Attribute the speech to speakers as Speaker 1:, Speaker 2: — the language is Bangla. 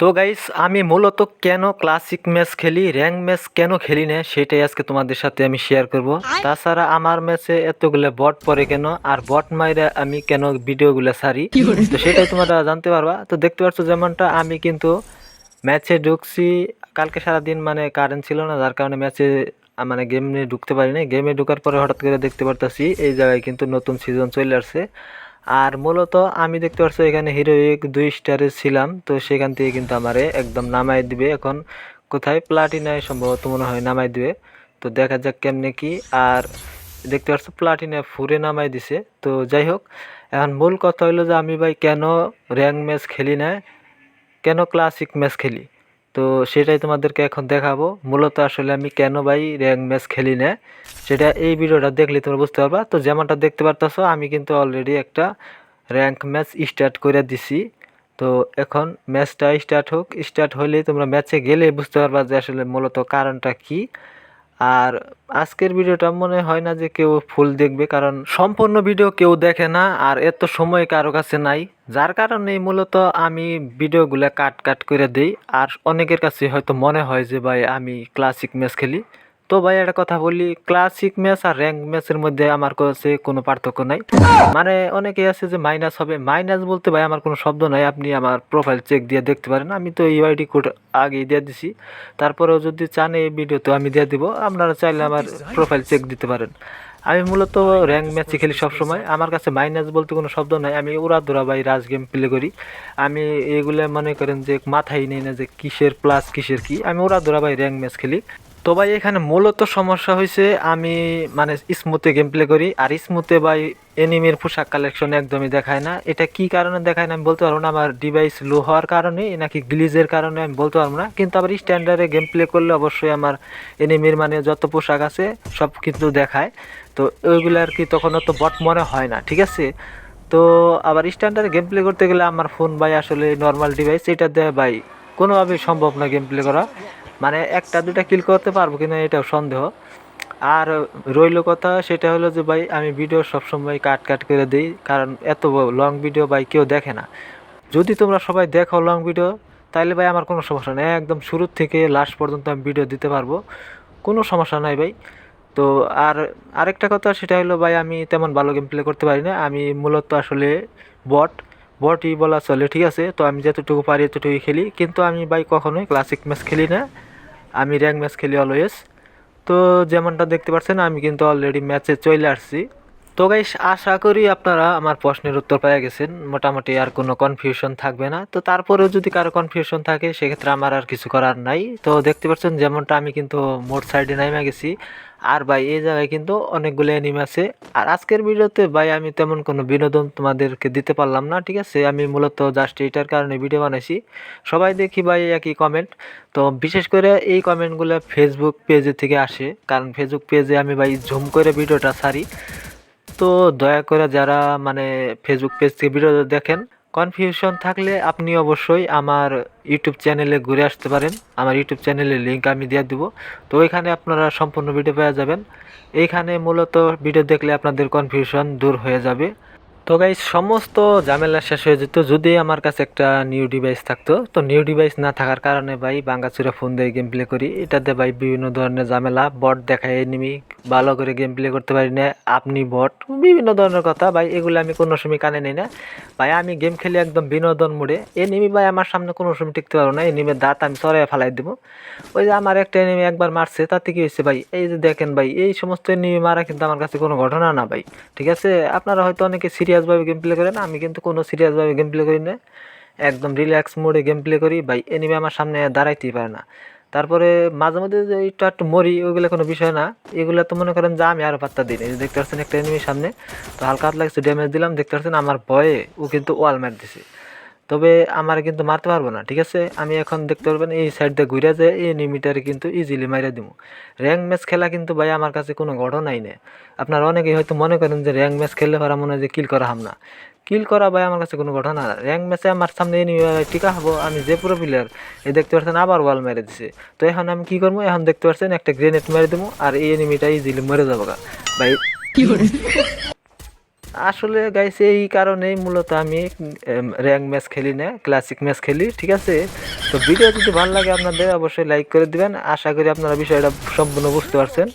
Speaker 1: তো গাইস আমি মূলত কেন ক্লাসিক ম্যাচ খেলি র্যাঙ্ক ম্যাচ কেন খেলি না সেটাই আজকে তোমাদের সাথে আমি শেয়ার করব। তাছাড়া আমার ম্যাচে এতগুলো বট পড়ে কেন আর বট মাইরে আমি কেন ভিডিওগুলো সারি তো সেটাই তোমরা জানতে পারবা। তো দেখতে পাচ্ছ যেমনটা আমি কিন্তু ম্যাচে ঢুকছি কালকে সারাদিন মানে কারেন্ট ছিল না যার কারণে ম্যাচে মানে গেমে ঢুকতে পারিনি। গেমে ঢোকার পরে হঠাৎ করে দেখতে পারতাছি এই জায়গায় কিন্তু নতুন সিজন চলে আসছে। আর মূলত আমি দেখতে পাচ্ছি এখানে হিরোইক দুই স্টারে ছিলাম, তো সেখান থেকে কিন্তু আমারে একদম নামাই দিবে। এখন কোথায়? প্লাটিনায় সম্ভবত মনে হয় নামাই দিবে। তো দেখা যাক কেমনে কি। আর দেখতে পাচ্ছ প্লাটিনা ফুরে নামাই দিছে। তো যাই হোক, এখন মূল কথা হলো যে আমি ভাই কেন র্যাঙ্ক ম্যাচ খেলি না? কেন ক্লাসিক ম্যাচ খেলি? তো সেটাই তোমাদেরকে এখন দেখাবো। মূলত আসলে আমি কেন ভাই র্যাঙ্ক ম্যাচ খেলি না, সেটা এই ভিডিওটা দেখলে তোমরা বুঝতে পারবা। তো যেমনটা দেখতে পারতেছো, আমি কিন্তু অলরেডি একটা র্যাঙ্ক ম্যাচ স্টার্ট করে দিছি। তো এখন ম্যাচটা স্টার্ট হোক স্টার্ট হলে তোমরা ম্যাচে গেলে বুঝতে পারবা যে আসলে মূলত কারণটা কি। আর আজকের ভিডিওটা মনে হয় না যে কেউ ফুল দেখবে, কারণ সম্পূর্ণ ভিডিও কেউ দেখে না আর এত সময় কারও কাছে নাই। যার কারণে মূলত আমি ভিডিওগুলো কাট কাট করে দিই। আর অনেকের কাছে হয়তো মনে হয় যে, ভাই, আমি ক্লাসিক ম্যাচ খেলি। তো ভাই একটা কথা বলি ক্লাসিক ম্যাচ আর র্যাঙ্ক ম্যাচের মধ্যে আমার কাছে কোনো পার্থক্য নাই। মানে অনেকে আছে যে মাইনাস হবে। মাইনাস বলতে ভাই আমার কোনো শব্দ নাই, আপনি আমার প্রোফাইল চেক দিয়ে দেখতে পারেন। আমি তো ইউআইডি কোড আগেই দিয়ে দিছি। তারপরেও যদি চান এই ভিডিও তো আমি দিয়ে দিব। আপনারা চাইলে আমার প্রোফাইল চেক দিতে পারেন। আমি মূলত র্যাঙ্ক ম্যাচে খেলি সবসময়। আমার কাছে মাইনাস বলতে কোনো শব্দ নাই। আমি ওরা ধরা ভাই রাজ গেম প্লে করি। আমি এগুলো মনে করেন যে মাথায় নেই না যে কিসের প্লাস কিসের কি। আমি ওরা ধরা ভাই র্যাঙ্ক ম্যাচ খেলি। তো ভাই, এখানে মূলত সমস্যা হয়েছে আমি মানে স্মুথে গেম প্লে করি। আর স্মুথে ভাই, এনিমির পোশাক কালেকশন একদমই দেখায় না। এটা কি কারণে দেখায় না আমি বলতে পারব না। আমার ডিভাইস লো হওয়ার কারণে নাকি গ্লিজের কারণে আমি বলতে পারব না। কিন্তু আবার স্ট্যান্ডার্ডে গেম প্লে করলে অবশ্যই আমার এনিমির মানে যত পোশাক আছে সব কিন্তু দেখায়। তো ওইগুলো আর কি তখন অত বট মনে হয় না, ঠিক আছে? তো আবার স্ট্যান্ডার্ডে গেম প্লে করতে গেলে আমার ফোন ভাই আসলে নর্মাল ডিভাইস এটা দেয় ভাই কোনোভাবেই সম্ভব না গেম প্লে করা। মানে একটা দুটা কিল করতে পারব কিনা এটাও সন্দেহ। আর রইল কথা সেটা হলো যে ভাই, আমি ভিডিও সবসময় কাট কাট করে দিই, কারণ এত লং ভিডিও ভাই কেউ দেখে না। যদি তোমরা সবাই দেখো লং ভিডিও তাহলে ভাই আমার কোনো সমস্যা নেই। একদম শুরুর থেকে লাস্ট পর্যন্ত আমি ভিডিও দিতে পারব। কোনো সমস্যা নাই ভাই। তো আর আরেকটা কথা, সেটা হলো ভাই, আমি তেমন ভালো গেম প্লে করতে পারি না। আমি মূলত আসলে বট বটই বলা চলে, ঠিক আছে? তো আমি যতটুকু পারি এতটুকুই খেলি। কিন্তু আমি ভাই কখনোই ক্লাসিক ম্যাচ খেলি না। আমি র্যাঙ্ক ম্যাচ খেলি অলওয়েজ তো যেমনটা দেখতে পাচ্ছেন, আমি কিন্তু অলরেডি ম্যাচে চলে আসছি। তো গাইস আশা করি আপনারা আমার প্রশ্নের উত্তর পেয়ে গেছেন। মোটামুটি আর কোনো কনফিউশন থাকবে না। তো তারপরেও যদি কারও কনফিউশন থাকে, সেক্ষেত্রে আমার আর কিছু করার নাই। তো দেখতে পাচ্ছেন, যেমনটা আমি কিন্তু মোট সাইডে নামে গেছি। আর ভাই, এই জায়গায় কিন্তু অনেকগুলো অ্যানিমে আছে। আর আজকের ভিডিওতে ভাই, আমি তেমন কোনো বিনোদন তোমাদেরকে দিতে পারলাম না, ঠিক আছে? আমি মূলত জাস্ট এইটার কারণে ভিডিও বানাইছি। সবাই দেখি ভাই, একই কমেন্ট তো বিশেষ করে এই কমেন্টগুলো ফেসবুক পেজে থেকে আসে। কারণ ফেসবুক পেজে আমি ভাই জুম করে ভিডিওটা সারি তো দয়া করে যারা মানে ফেসবুক পেজ থেকে ভিডিও দেখেন কনফিউশন থাকলে আপনি অবশ্যই আমার ইউটিউব চ্যানেলে ঘুরে আসতে পারেন। আমার ইউটিউব চ্যানেলের লিঙ্ক আমি দিয়ে দেবো। তো ওইখানে আপনারা সম্পূর্ণ ভিডিও পেয়ে যাবেন। এইখানে মূলত ভিডিও দেখলে আপনাদের কনফিউশন দূর হয়ে যাবে। তো গাইজ সমস্ত ঝামেলা শেষ হয়ে যেত। যদি আমার কাছে একটা নিউ ডিভাইস থাকতো, তো নিউ ডিভাইস না থাকার কারণে ভাই বাঙ্গাচুরা ফোন দিয়ে গেম প্লে করি। এটাতে ভাই বিভিন্ন ধরনের ঝামেলা বট দেখায় এনিমি ভালো করে গেম প্লে করতে পারি না। আপনি বট বিভিন্ন ধরনের কথা। ভাই, এগুলো আমি কোনো সময় কানে নিই না। ভাই, আমি গেম খেলি একদম বিনোদন মোড়ে। এনিমি ভাই, আমার সামনে কোনো সময় টিকতে পারব না। এনিমির দাঁত আমি সরাই ফেলাই দেবো। ওই যে আমার একটা এনিমি একবার মারছে, তাতে কি হয়েছে ভাই? এই যে দেখেন ভাই, এই সমস্ত এনিমি মারা কিন্তু আমার কাছে কোনো ঘটনা না ভাই। ঠিক আছে? আপনারা হয়তো অনেকে সিরিয়াসভাবে গেম প্লে করেন, আমি কিন্তু কোনো সিরিয়াসভাবে গেম প্লে করি না। একদম রিল্যাক্স মোডে গেম প্লে করি। ভাই এনিমি আমার সামনে দাঁড়াইতেই পারে না। তারপরে মাঝে মধ্যে যে একটু একটু মরি, ওইগুলো কোনো বিষয় না। এগুলো তো মনে করেন যে আমি আরও পাত্তা দিই দেখতে পাচ্ছেন একটা এনিমির সামনে। তো হালকা হাত লাগছে ড্যামেজ দিলাম। দেখতে পাচ্ছেন আমার ভয়ে ও কিন্তু ওয়াল মার দিছে তবে আমার কিন্তু মারতে পারব না, ঠিক আছে? আমি এখন দেখতে পারবেন, এই সাইড দিয়ে ঘুরে যে এই নিমিটারে কিন্তু ইজিলি মাইরা দিব র্যাঙ্ক ম্যাচ খেলা কিন্তু ভাই আমার কাছে কোনো ঘটনাই নেই। আপনারা অনেকেই হয়তো মনে করেন যে র্যাঙ্ক ম্যাচ খেললে পারা মনে হয় যে কিল করা হাম না। কিল করা ভাই আমার কাছে কোনো ঘটনা না। র্যাঙ্ক ম্যাচে আমার সামনে এনিমি টিকা হব, আমি যে পুরো প্লেয়ার এই দেখতে পাচ্ছেন আবার ওয়াল মেরে দিছে। তো এখন আমি কি করব? এখন দেখতে পাচ্ছেন একটা গ্রেনেড মেরে দেবো আর এই এনিমিটা ইজিলি মরে যাব। ভাই আসলে গাইছে এই কারণেই মূলত আমি র্যাঙ্ক ম্যাচ খেলি না ক্লাসিক ম্যাচ খেলি, ঠিক আছে? তো ভিডিও যদি ভালো লাগে আপনাদের, অবশ্যই লাইক করে দিবেন। আশা করি আপনারা বিষয়টা সম্পূর্ণ বুঝতে পারছেন।